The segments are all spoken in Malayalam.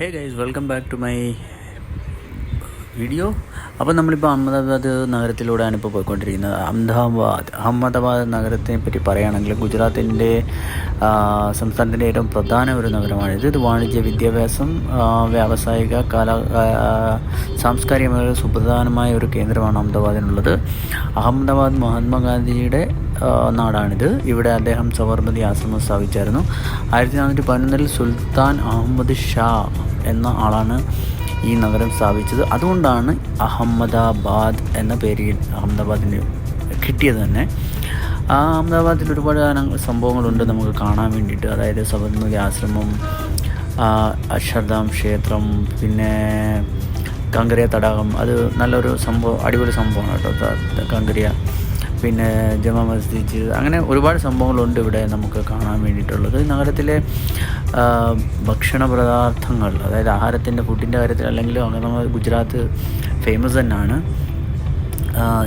hey guys welcome back to my video. അപ്പോൾ നമ്മളിപ്പോൾ അഹമ്മദാബാദ് നഗരത്തിലൂടെയാണ് ഇപ്പോൾ പോയിക്കൊണ്ടിരിക്കുന്നത്. അഹമ്മദാബാദ് അഹമ്മദാബാദ് നഗരത്തെ പറ്റി പറയുകയാണെങ്കിൽ ഗുജറാത്തിന്റെ സംസ്ഥാനത്തിന്റെ ഏറ്റവും പ്രധാന ഒരു നഗരമാണിത് ഇത്. വാണിജ്യ വിദ്യാഭ്യാസം വ്യാവസായിക കല സാംസ്കാരികമായ സുപ്രധാനമായ ഒരു കേന്ദ്രമാണ് അഹമ്മദാബാദിനുള്ളത്. അഹമ്മദാബാദ് മഹാത്മാഗാന്ധിയുടെ നാടാണിത്. ഇവിടെ അദ്ദേഹം സബർമതി ആശ്രമം സ്ഥാപിച്ചായിരുന്നു. ആയിരത്തി നാനൂറ്റി പതിനൊന്നിൽ സുൽത്താൻ അഹമ്മദ് ഷാ എന്ന ആളാണ് ഈ നഗരം സ്ഥാപിച്ചത്. അതുകൊണ്ടാണ് അഹമ്മദാബാദ് എന്ന പേരിൽ അഹമ്മദാബാദിന് കിട്ടിയത് തന്നെ. അഹമ്മദാബാദിൽ ഒരുപാട് സംഭവങ്ങളുണ്ട് നമുക്ക് കാണാൻ വേണ്ടിയിട്ട്. അതായത് സബർമതി ആശ്രമം അക്ഷർധാം ക്ഷേത്രം പിന്നെ കങ്കരിയ തടാകം. അത് നല്ലൊരു സംഭവം അടിപൊളി സംഭവമാണ് കേട്ടോ. കങ്കരിയ പിന്നെ ജമാ മസ്ജിദ് അങ്ങനെ ഒരുപാട് സംഭവങ്ങളുണ്ട് ഇവിടെ നമുക്ക് കാണാൻ വേണ്ടിയിട്ടുള്ളത്. നഗരത്തിലെ ഭക്ഷണ പദാർത്ഥങ്ങൾ അതായത് ആഹാരത്തിന്റെ ഫുഡിന്റെ കാര്യത്തിൽ അല്ലെങ്കിൽ അങ്ങനെ നമ്മൾ ഗുജറാത്ത് ഫേമസ് തന്നെയാണ്.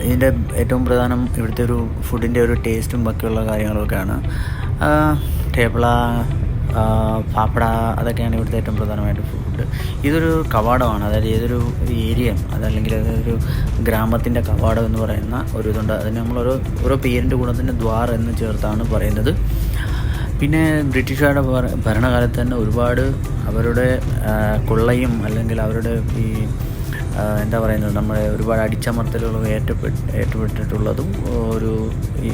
ഇതിന്റെ ഏറ്റവും പ്രധാനം ഇവിടുത്തെ ഒരു ഫുഡിന്റെ ഒരു ടേസ്റ്റും ബാക്കിയുള്ള കാര്യങ്ങളൊക്കെയാണ്. ആ, പാപ്പട അതൊക്കെയാണ് ഇവിടുത്തെ ഏറ്റവും പ്രധാനമായിട്ട് ഫുഡ് ഇതൊരു കവാടമാണ് അതായത് ഏതൊരു ഏരിയ അതല്ലെങ്കിൽ അതൊരു ഗ്രാമത്തിന്റെ കവാടം എന്ന് പറയുന്ന ഒരു ഇതുണ്ട്. അതിന് നമ്മൾ ഓരോ പേരിന്റെ കൂടെ ദ്വാർ എന്ന് ചേർത്താണ് പറയുന്നത്. പിന്നെ ബ്രിട്ടീഷുകാരുടെ ഭര- ഭരണകാലത്ത് തന്നെ ഒരുപാട് അവരുടെ കൊള്ളയും അല്ലെങ്കിൽ അവരുടെ ഈ എന്താ പറയുന്നത് നമ്മുടെ ഒരുപാട് അടിച്ചമർത്തലുകളും ഏറ്റപ്പെട്ട് ഏറ്റപ്പെട്ടിട്ടുള്ളതും ഒരു ഈ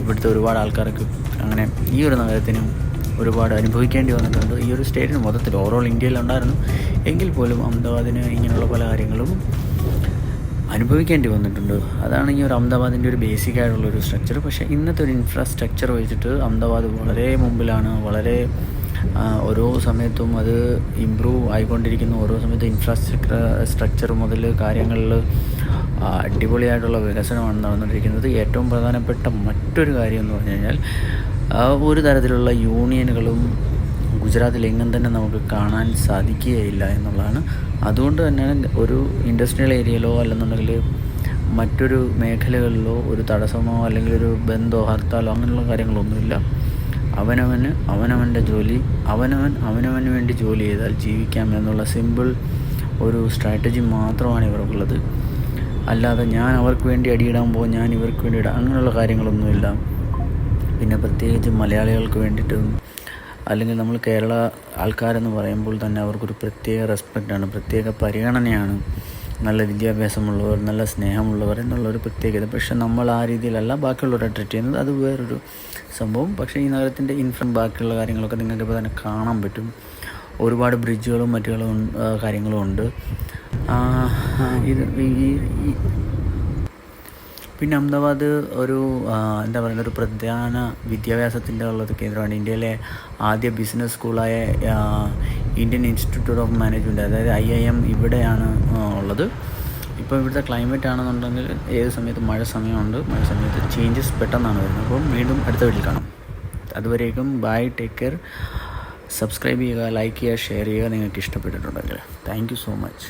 ഇവിടുത്തെ ഒരുപാട് ആൾക്കാർക്ക് അങ്ങനെ ഈ ഒരു നഗരത്തിനും ഒരുപാട് അനുഭവിക്കേണ്ടി വന്നിട്ടുണ്ട്. ഈ ഒരു സ്റ്റേറ്റിന് മൊത്തത്തിൽ ഓവറോൾ ഇന്ത്യയിലുണ്ടായിരുന്നു എങ്കിൽ പോലും അഹമ്മദാബാദിന് ഇങ്ങനെയുള്ള പല കാര്യങ്ങളും അനുഭവിക്കേണ്ടി വന്നിട്ടുണ്ട്. അതാണ് ഈ ഒരു അഹമ്മദാബാദിന്റെ ഒരു ബേസിക് ആയിട്ടുള്ള ഒരു സ്ട്രക്ചർ പക്ഷേ ഇന്നത്തെ ഒരു ഇൻഫ്രാസ്ട്രക്ചർ വെച്ചിട്ട് അഹമ്മദാബാദ് വളരെ മുമ്പിലാണ് വളരെ ഓരോ സമയത്തും അത് ഇമ്പ്രൂവ് ആയിക്കൊണ്ടിരിക്കുന്നു. ഓരോ സമയത്തും ഇൻഫ്രാസ്ട്രക്ചർ സ്ട്രക്ചർ മുതൽ കാര്യങ്ങളിൽ അടിപൊളിയായിട്ടുള്ള വികസനമാണ് നടന്നുകൊണ്ടിരിക്കുന്നത്. ഏറ്റവും പ്രധാനപ്പെട്ട മറ്റൊരു കാര്യം എന്ന് പറഞ്ഞു കഴിഞ്ഞാൽ ഒരു തരത്തിലുള്ള യൂണിയനുകളും ഗുജറാത്തിൽ എങ്ങും തന്നെ നമുക്ക് കാണാൻ സാധിക്കുകയില്ല എന്നുള്ളതാണ്. അതുകൊണ്ട് തന്നെ ഒരു ഇൻഡസ്ട്രിയൽ ഏരിയയിലോ അല്ലെന്നുണ്ടെങ്കിൽ മറ്റൊരു മേഖലകളിലോ ഒരു തടസ്സമോ അല്ലെങ്കിൽ ഒരു ബന്ധോ ഹർത്താലോ അങ്ങനെയുള്ള കാര്യങ്ങളൊന്നുമില്ല. അവനവന് അവനവന്റെ ജോലി അവനവൻ അവനവന് വേണ്ടി ജോലി ചെയ്താൽ ജീവിക്കാം എന്നുള്ള സിമ്പിൾ ഒരു സ്ട്രാറ്റജി മാത്രമാണ് ഇവർക്കുള്ളത്. അല്ലാതെ ഞാൻ അവർക്ക് വേണ്ടി അടിയിടാൻ പോകും ഞാൻ ഇവർക്ക് വേണ്ടി ഇടാം അങ്ങനെയുള്ള കാര്യങ്ങളൊന്നുമില്ല. പിന്നെ പ്രത്യേകിച്ച് മലയാളികൾക്ക് വേണ്ടിയിട്ടും അല്ലെങ്കിൽ നമ്മൾ കേരള ആൾക്കാരെന്ന് പറയുമ്പോൾ തന്നെ അവർക്കൊരു പ്രത്യേക റെസ്പെക്റ്റാണ് പ്രത്യേക പരിഗണനയാണ്. നല്ല വിദ്യാഭ്യാസമുള്ളവർ നല്ല സ്നേഹമുള്ളവർ എന്നുള്ളൊരു പ്രത്യേകത. പക്ഷേ നമ്മൾ ആ രീതിയിലല്ല ബാക്കിയുള്ളവരെ ട്രീറ്റ് ചെയ്യുന്നത്. അത് വേറൊരു സംഭവം. പക്ഷേ ഈ നഗരത്തിന്റെ ഇൻഫ്രം ബാക്കിയുള്ള കാര്യങ്ങളൊക്കെ നിങ്ങൾക്ക് ഇപ്പോൾ തന്നെ കാണാൻ പറ്റും. ഒരുപാട് ബ്രിഡ്ജുകളും മറ്റുകളും കാര്യങ്ങളും ഉണ്ട്. ഇത് ഈ പിന്നെ അഹമ്മദാബാദ് ഒരു എന്താ പറയുക ഒരു പ്രധാന വിദ്യാഭ്യാസത്തിന്റെ ഉള്ളത് കേന്ദ്രമാണ്. ഇന്ത്യയിലെ ആദ്യ ബിസിനസ് സ്കൂളായ ഇന്ത്യൻ ഇൻസ്റ്റിറ്റ്യൂട്ട് ഓഫ് മാനേജ്മെന്റ് അതായത് ഐ ഐ എം ഇവിടെയാണ് ഉള്ളത്. ഇപ്പോൾ ഇവിടുത്തെ ക്ലൈമറ്റ് ആണെന്നുണ്ടെങ്കിൽ ഏത് സമയത്ത് മഴ സമയമുണ്ട്. മഴ സമയത്ത് ചേഞ്ചസ് പെട്ടെന്നാണ് വരുന്നത്. അപ്പം വീണ്ടും അടുത്ത വീട്ടിൽ കാണാം. അതുവരേക്കും ബൈ ടേക്ക് കെയർ സബ്സ്ക്രൈബ് ചെയ്യുക ലൈക്ക് ചെയ്യുക ഷെയർ ചെയ്യുക നിങ്ങൾക്ക് ഇഷ്ടപ്പെട്ടിട്ടുണ്ടെങ്കിൽ. Thank you so much